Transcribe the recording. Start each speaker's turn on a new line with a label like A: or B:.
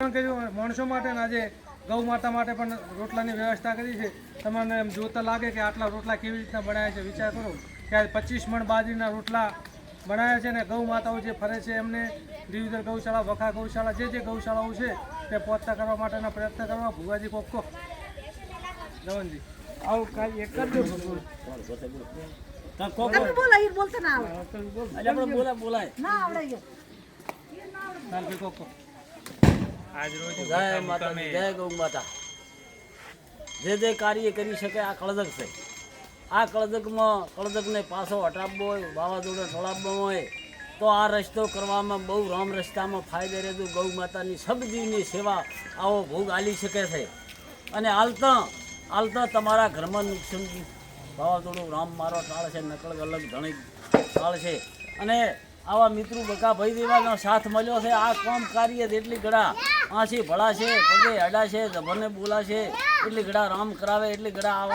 A: કર્યું માણસો માટે આજે ગૌ માતા માટે પણ રોટલાની વ્યવસ્થા કરી છે. તમને એમ જોતા લાગે કે આટલા રોટલા કેવી રીતના બનાવ્યા છે વિચાર કરો કે આ પચીસ મણ બાજરીના રોટલા બનાવ્યા છે ને ગૌ માતાઓ જે ફરે છે એમને દિવદર ગૌશાળા વખા ગૌશાળા જે જે ગૌશાળાઓ છે તે પહોંચતા કરવા માટેના પ્રયત્ન કરવા. ભુવાજી કોકો ધવનજી.
B: આવું કાંઈ એક જ
C: બોલતા ના આવડે.
B: બોલાય બોલાય.
C: ના આવડે એ.
B: જય માતાજી જય ગૌ માતા. જે જે કાર્ય કરી શકે આ કળદક છે. આ કળદકમાં કળદકને પાછો હટાવવો હોય વાવાઝોડો ઠળાવવો હોય તો આ રસ્તો કરવામાં બહુ રામ રસ્તામાં ફાયદે રહેતું. ગૌ માતાની સબજીની સેવા આવો ભોગ આલી શકે છે. અને હાલતા હાલતા તમારા ઘરમાં નુકસાન વાવાઝોડું રામ મારો ટાળ છે નકળ અલગ ધણી ટાળ છે. અને આવા મિત્રો બકા ભાઈ દેવાનો સાથ મળ્યો છે. આ કામ કાર્ય એટલી ગળા આંસી ભળા છે પગે હડા છે જભરને બોલા છે એટલી ગળા રામ કરાવે, એટલી ગળા આવા